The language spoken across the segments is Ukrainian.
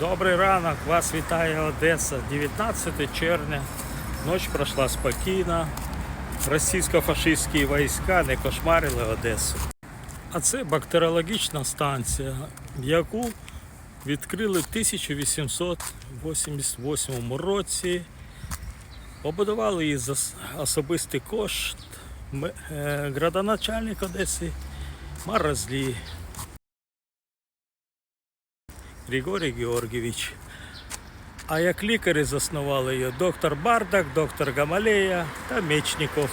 Добрий ранок, вас вітає Одеса, 19 червня. Ніч пройшла спокійно. Російсько-фашистські війська не кошмарили Одесу. А це бактеріологічна станція, яку відкрили в 1888 році. Побудували її за особистий кошт е, градоначальник Одеси Маразлі Григорій Георгійович. А як лікарі заснували її доктор Бардак, доктор Гамалея та Мечников.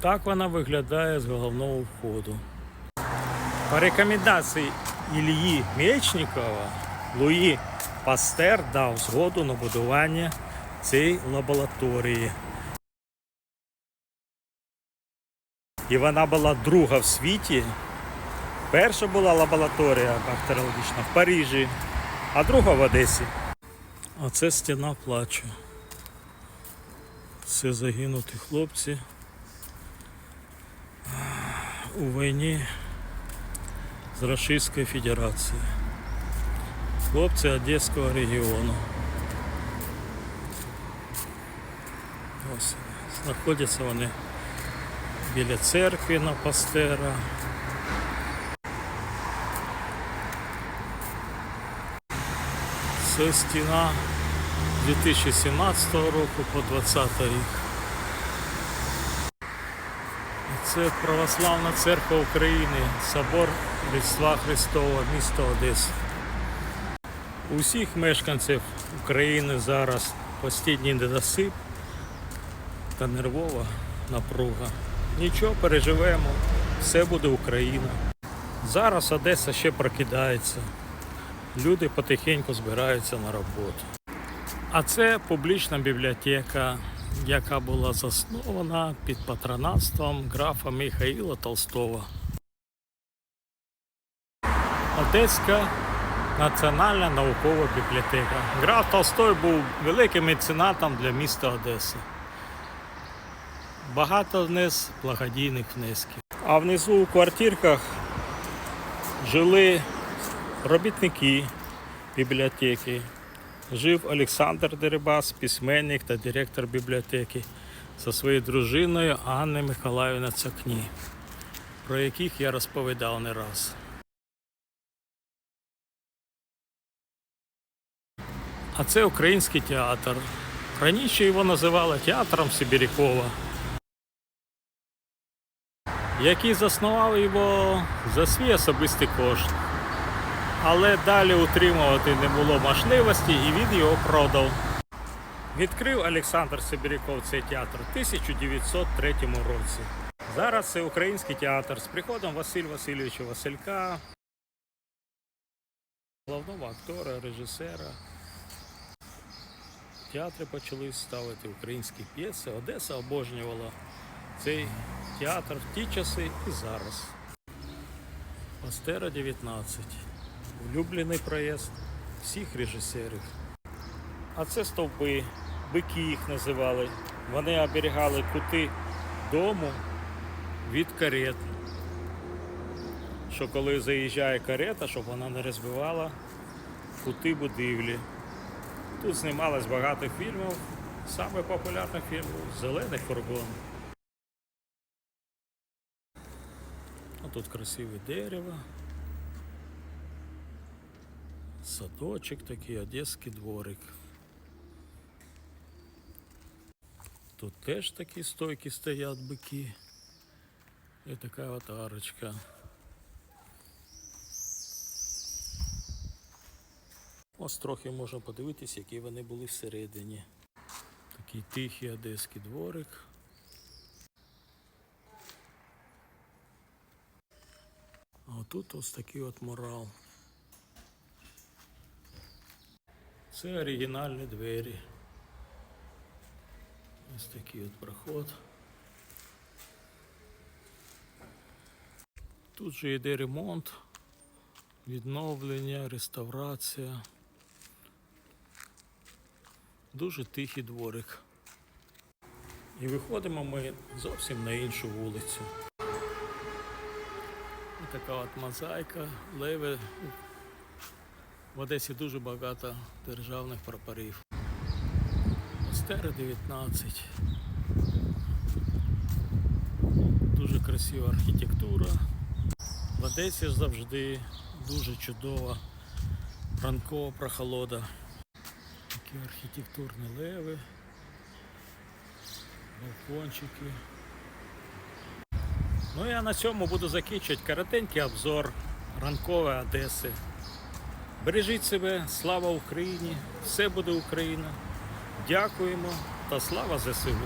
Так вона виглядає з головного входу. По рекомендації Ілії Мечникова Луї Пастер дав згоду на будування цієї лабораторії. І вона була друга в світі. Перша була лабораторія бактеріологічна в Парижі, а друга в Одесі. А це стіна плачу. Це загинуті хлопці у війні з Російською Федерацією. Хлопці Одеського регіону. Ось знаходяться вони біля церкви на Пастера. Це стіна 2017 року по 2020 рік. Це Православна церква України, собор Різдва Христова, місто Одеса. У всіх мешканців України зараз постійний недосип та нервова напруга. Нічого, переживемо, все буде Україна. Зараз Одеса ще прокидається. Люди потихеньку збираються на роботу. А це публічна бібліотека, яка була заснована під патронатством графа Михаїла Толстого. Одеська національна наукова бібліотека. Граф Толстой був великим меценатом для міста Одеси. Багато вниз благодійних внесків. А внизу у квартирках жили робітники бібліотеки. Жив Олександр Дерибас, письменник та директор бібліотеки зі своєю дружиною Анною Миколаївна Цокні, про яких я розповідав не раз. А це український театр. Раніше його називали театром Сибірякова, який заснував його за свій особистий кошт. Але далі утримувати не було можливості і він його продав. Відкрив Олександр Сибіряков цей театр у 1903 році. Зараз це український театр з приходом Василь Васильовича Василька, головного актора, режисера. В театрі почали ставити українські п'єси. Одеса обожнювала цей театр в ті часи і зараз. Пастера 19. Улюблений проїзд всіх режисерів. А це стовпи, бики їх називали. Вони оберігали кути дому від карет. Що коли заїжджає карета, щоб вона не розбивала кути будівлі. Тут знімалось багато фільмів. Саме популярний фільм Зелений фургон. А тут красиве дерево. Садочок такий, одеський дворик. Тут теж такі стойки стоять бики. І така от арочка. Ось трохи можна подивитись, які вони були всередині. Такий тихий одеський дворик. А отут ось такий от мурал. Це оригінальні двері. Ось такий от проход. Тут же йде ремонт, відновлення, реставрація. Дуже тихий дворик. І виходимо ми зовсім на іншу вулицю. Така от мозаїка, леви. В Одесі дуже багато державних прапорів. Остери 19. Дуже красива архітектура. В Одесі завжди дуже чудова ранкова прохолода. Такі архітектурні леви, балкончики. Ну я на цьому буду закінчувати коротенький обзор ранкової Одеси. Бережіть себе, слава Україні! Все буде Україна! Дякуємо та слава ЗСУ!